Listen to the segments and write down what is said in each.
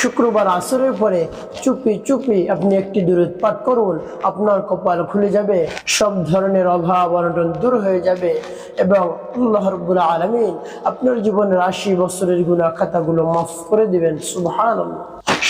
শুক্রবার আসরের পরে চুপি চুপি আপনি একটি দূরত পাঠ করুন, আপনার কপাল খুলে যাবে, সব ধরনের অভাব অনটন দূর হয়ে যাবে এবং আল্লাহ আলমিন আপনার জীবনের আশি বছরের গুণা খাতাগুলো মাফ করে দিবেন সুবহান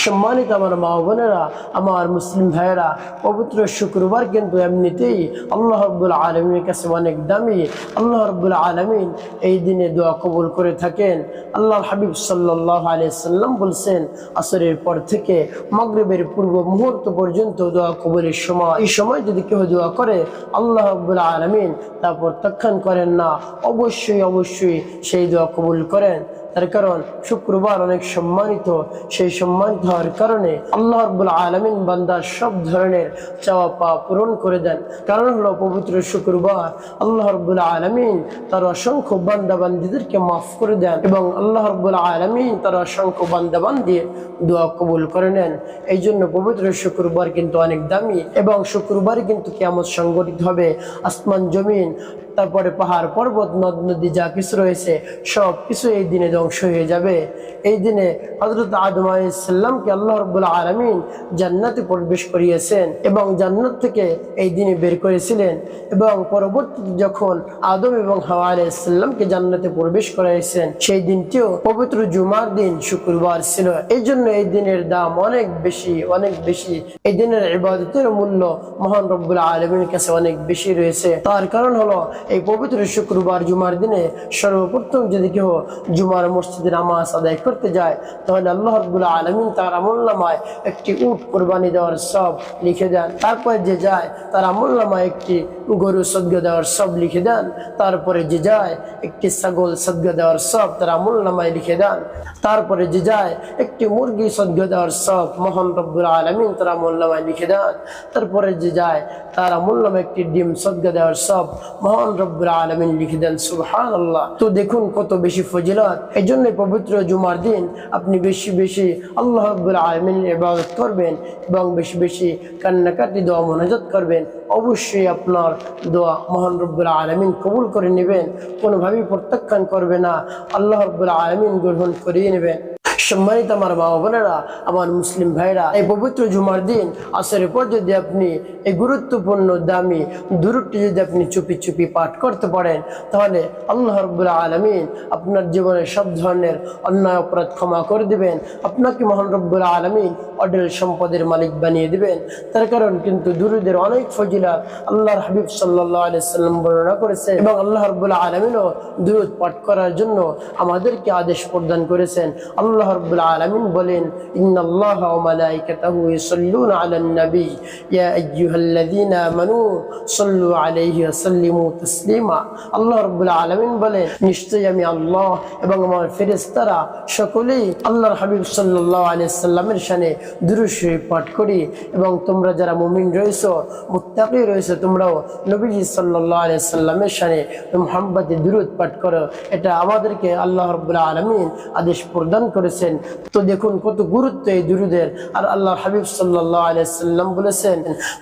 সম্মানিত আমার মা বোনেরা, আমার মুসলিম ভাইয়েরা, পবিত্র শুক্রবার কিন্তু এমনিতেই আল্লাহ রব্বুল আলমীর কাছে অনেক দামি। আল্লাহ রব্বুল আলমিন এই দিনে দোয়া কবুল করে থাকেন। আল্লাহ হাবিব সাল্লাহ আলিয়াল্লাম বলছেন, আসরের পর থেকে মগরিবের পূর্ব মুহূর্ত পর্যন্ত দোয়া কবুলের সময় এই সময় যদি কেউ দোয়া করে, আল্লাহ রব্বুল আলমিন তা প্রত্যাখ্যান করেন না। অবশ্যই অবশ্যই সেই দোয়া কবুল করেন। তার কারণ শুক্রবার অনেক সম্মানিত, সেই সম্মানিত হওয়ার কারণে আল্লাহ রব্বুল আলমিন বান্দার সব ধরনের চাওয়া পা পূরণ করে দেন। কারণ হলো পবিত্র শুক্রবার, আল্লাহ রব্বুল আলমিন তার অসংখ্য বান্দা বান্দিদেরকে মাফ করে দেন এবং আল্লাহ রব্বুল আলমিন তার অসংখ্য বান্দা বান্দি দোয়া কবুল করে নেন। এই জন্য পবিত্র শুক্রবার কিন্তু অনেক দামি এবং শুক্রবার কিন্তু কেমন সংগঠিত হবে। আসমান, জমিন তারপরে পাহাড়, পর্বত, নদ, নদী যা কিছু রয়েছে, সব কিছু এই দিনে ধ্বংস হয়ে যাবে। এই দিনে হজরত আদম আলাইসাল্লামকে আল্লাহ রব্বুল আলমিন জান্নাতে প্রবেশ করিয়েছেন এবং জান্নাত থেকে এই দিনে বের করেছিলেন এবং পরবর্তীতে যখন আদম এবং হাওয়া আলাইসাল্লামকে জান্নাতে প্রবেশ করাইছেন, সেই দিনটিও পবিত্র জুমার দিন, শুক্রবার ছিল। এই জন্য এই দিনের দাম অনেক বেশি অনেক বেশি। এই দিনের ইবাদতের মূল্য মহান রব্বুল আলমীর কাছে অনেক বেশি রয়েছে। তার কারণ হলো এই পবিত্র শুক্রবার জুমার দিনে সর্বপ্রথম যদি কেউ জুমার মসজিদে নামাজ আদায় করতে যায়, তাহলে আল্লাহ রব্বুল আলমিন তার আমল নামায় একটি উট কোরবানি দেওয়ার সব লিখে দেন। তারপরে যে যায়, তার আমল নামায় একটি গরু সদ্য দেওয়ার সব লিখে দেন। তারপরে যে যায়, একটি ছাগল সদ্য দেওয়ার সব তার আমল নামায় লিখে দেন। তারপরে যে যায়, একটি মুরগি সদ্য দেওয়ার সব মোহন রব্বুল আলমিন তার আমল নামায় লিখে দেন। তারপরে যে যায়, তার আমল নামে একটি ডিম সদ্য দেওয়ার সব মহান আলমিন লিখে দেন আল্লাহ তো দেখুন কত বেশি এই পবিত্র জুমার দিন আপনি বেশি বেশি আল্লাহ করবেন এবং বেশি বেশি কান্নাকাটি করবেন। অবশ্যই আপনার দোয়া মহান রব্বুল আলমিন কবুল করে নেবেন, কোনোভাবেই প্রত্যাখ্যান করবে না। আল্লাহ রব্বুল আলমিন গ্রহণ করিয়ে নেবেন। সম্মানিত আমার মা বোনেরা, আমার মুসলিম ভাইরা, এই পবিত্র জুমার দিন, আসরের পর যদি আপনি এই গুরুত্বপূর্ণ, দামি দূরটি যদি আপনি চুপি চুপি পাঠ করতে পারেন, তাহলে আল্লাহ রব্বুল্লাহ আলমিন আপনার জীবনের সব ধরনের অন্যায়, অপরাধ ক্ষমা করে দিবেন। আপনাকে মহান রব্বুল আলমিন অডেল সম্পদের মালিক বানিয়ে দিবেন। তার কারণ কিন্তু দুরুদের অনেক ফজিলা আল্লাহর হাবিব সাল্লাহ আলিয়াল্লাম বর্ণনা করেছেন এবং আল্লাহ রব্বুল্লাহ আলমিনও দুরুদ পাঠ করার জন্য আমাদেরকে আদেশ প্রদান করেছেন। আল্লাহ রব্বুল আলমিন বলেন, ইন্নাল্লাহ ওয়া মালাইকাতাহু ইউসাল্লুনা আলান নবী। ইয়া আইয়ুহাল্লাযীনা আমানু, সাল্লু আলাইহি ওয়া সাল্লিমু তাসলিমা। আল্লাহ রব্বুল আলমিন বলেন, নিশ্চয়ই আমি আল্লাহ এবং আমার ফেরেশতারা সকলেই আল্লাহর হাবিব সাল্লাল্লাহু আলাইহি সাল্লামের শানে দুরূদ শরীফ পাঠ করি এবং তোমরা যারা মুমিন রয়েছো, মুত্তাকি রয়েছে, তোমরাও নবীজি সাল্লাল্লাহু আলাইহি সাল্লামের শানে মুহাম্মদে দুরূদ পাঠ করো। এটা আমাদেরকে আল্লাহ রব্বুল আলমিন আদেশ প্রদান করেছেন তো দেখুন কত গুরুত্ব এই দুরুদের। আর আল্লাহ হাবিব সাল্লাহ আলাইসাল্লাম বলেছেন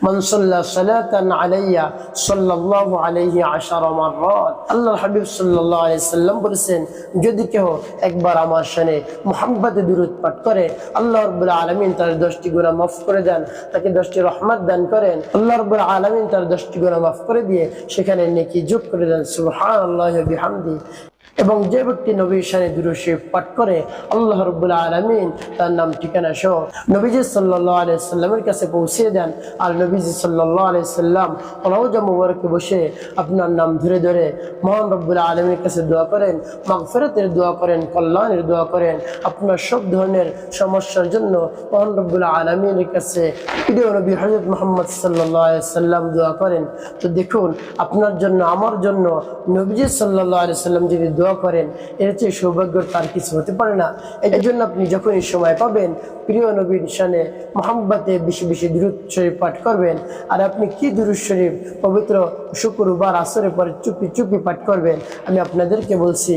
মনসল্লা সালাতান আলাইয়া সাল্লাহ আলাইহি আশার মাররাত। আল্লাহ হাবিব সাল্লাহ আলাইসাল্লাম বলেছেন, যদি কেউ একবার আমার শানে মোহাম্মদে দুরুদ পাঠ করে, আল্লাহ রব্বুল আলমিন তার দশটি গুণা মাফ করে দেন, তাকে দশটি রহমত দান করেন, আল্লাহ রব্বুল আলমিন তার দশটি গুণা মাফ করে দিয়ে সেখানে নেকি যোগ করে দেন। সুবহান আল্লাহ বিহামদি এবং যে ব্যক্তি নবীর সানে দুরুশিফ পাঠ করে, আল্লাহ রব্বুল আলমিন তার নাম, ঠিকানা সহ নবীজি সাল্লাহ আলাইসাল্লামের কাছে পৌঁছে দেন আর নবীজি সাল্লাহ আলাইসাল্লাম রওজা মুবারকে বসে আপনার নাম ধরে ধরে মহান রব্বুল আলমীর কাছে দোয়া করেন, মাগফেরাতের দোয়া করেন, কল্যাণের দোয়া করেন, আপনার সব ধরনের সমস্যার জন্য মহান রব্বুল আলমীর কাছে প্রিয় নবী হজরত মোহাম্মদ সাল্লাহ সাল্লাম দোয়া করেন। তো দেখুন, আপনার জন্য, আমার জন্য নবীজি সাল্লাহ আলাইসাল্লাম যদি দোয়া করেন, এর চেয়ে সৌভাগ্যর তার কিছু হতে পারে না। এই জন্য আপনি যখনই সময় পাবেন, প্রিয় নবীর শানে মোহাম্মতে বেশি বেশি দূরত শরীফ পাঠ করবেন। আর আপনি কি দূরত শরীফ, পবিত্র শুক্রবার আসরে পরে চুপি চুপি পাঠ করবেন, আমি আপনাদেরকে বলছি,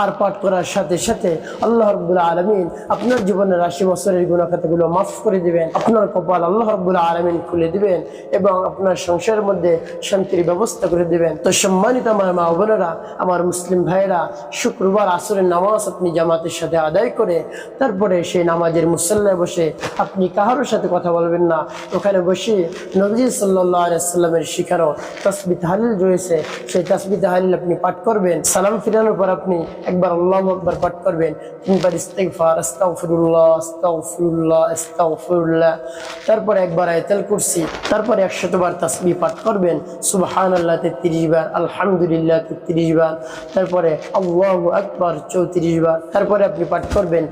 আর পাঠ করার সাথে সাথে আল্লাহ রব্বুল্লাহ আলমিন আপনার জীবনের আশি বছরের গুণাখাতাগুলো মাফ করে দিবেন, আপনার কপাল আল্লাহ রব্বুল্লাহ আলমিন খুলে দিবেন এবং আপনার সংসারের মধ্যে শান্তির ব্যবস্থা করে দিবেন। তো সম্মানিত আমার মা বোনেরা, আমার মুসলিম ভাই ভাইরা শুক্রবার আসরের নামাজ আপনি জামাতের সাথে আদায় করে তারপরে সেই নামাজের মুসল্লায় বসে আপনি কাহারোর সাথে কথা বলবেন না। ওখানে বসে নবজি সাল্লাহ সাল্লামের শিখারও তসবি তাহালিল রয়েছে। সেই তসবি তাহালিল আপনি পাঠ করবেন, সালাম ফিরানোর পর আপনি একবার আল্লাহ একবার পাঠ করবেন, তিনবার ইস্তেগফার, আস্তাগফিরুল্লাহ আস্তাগফিরুল্লাহ আস্তাগফিরুল্লাহ, তারপরে একবার আয়াতুল কুরসি, তারপরে একশতবার তাসবিহ পাঠ করবেন, সুবহানাল্লাহ তেত্রিশ বার, আলহামদুলিল্লাহ তেত্রিশ বার, তারপরে আল্লাহু আকবার, চৌত্রিশ বার। তারপরে আপনি পাঠ করবেন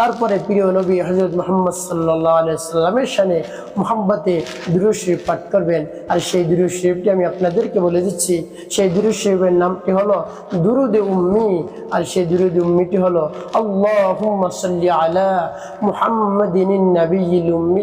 তারপরে প্রিয় নবী হযরত মুহাম্মদ সাল্লামের শানে মুহাব্বতে দুরূদ শরীফ পাঠ করবেন। আর সেই দুরূদ শরীফটি আমি আপনাদেরকে বলে দিচ্ছি, সেই দুরূদ শরীফের নামটি হলো দুরুদে উম্মি, আর সেই দুরুদে উম্মিটি হলো আল্লাহুম্মা সাল্লি আলা মুহাম্মাদিন নাবিয়্যিল উম্মি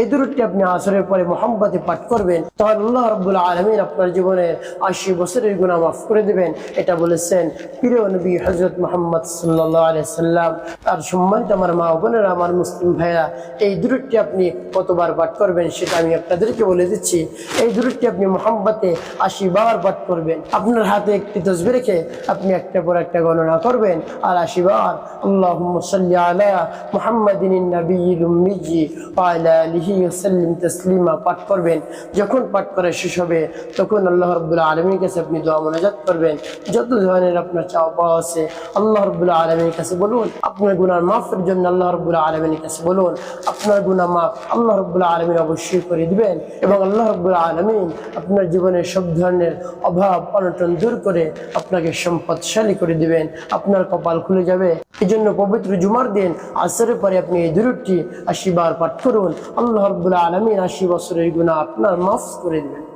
এই দুরুদটি আপনি আসরের পরে মোহাম্মতে পাঠ করবেন তাহলে আল্লাহ রাব্বুল আলামিন আপনার জীবনের আশি বছরের গুনাহ মাফ করে দেবেন। এটা বলেছেন প্রিয় নবী হযরত মুহাম্মদ আলাইহি সাল্লাম। আর সম্মানিত আমার মা বোনেরা, আমার মুসলিম ভাইরা এই দুরুদটি আপনি কতবার পাঠ করবেন সেটা আমি আপনাদেরকে বলে দিচ্ছি। এই দুরুদটি আপনি মোহাম্মতে আশি বার পাঠ করবেন। আপনার হাতে একটি তসবি রেখে আপনি একটা পর একটা গণনা করবেন। আর আশি বার আল্লাহুম্মা সাল্লি আলা মুহাম্মাদিন উম্মি ওয়া আলা আলিহি তাসলিমা পাঠ করবেন। যখন পাঠ শেষ হবে, তখন আল্লাহ আলামিনের কাছে আপনি দোয়া করবেন। যত ধরনের আপনার চাওয়া পাওয়া আছে, আল্লাহ আলামিনের কাছে বলুন, আপনার মাফের জন্য আল্লাহ আলামিনের কাছে বলুন, আপনার মাফ আল্লাহ অবশ্যই করে দিবেন এবং আল্লাহ আলামিন আপনার জীবনের সব ধরনের অভাব, অনটন দূর করে আপনাকে সম্পদশালী করে দিবেন। আপনার কপাল খুলে যাবে। এই জন্য পবিত্র জুমার দিন, আসরের পরে আপনি এই দূরটি আশিবার পাঠ করুন। আল্লাহ রাব্বুল আলামিন আশি বছরের গুনাহ আপনার মাফ করে দিবেন।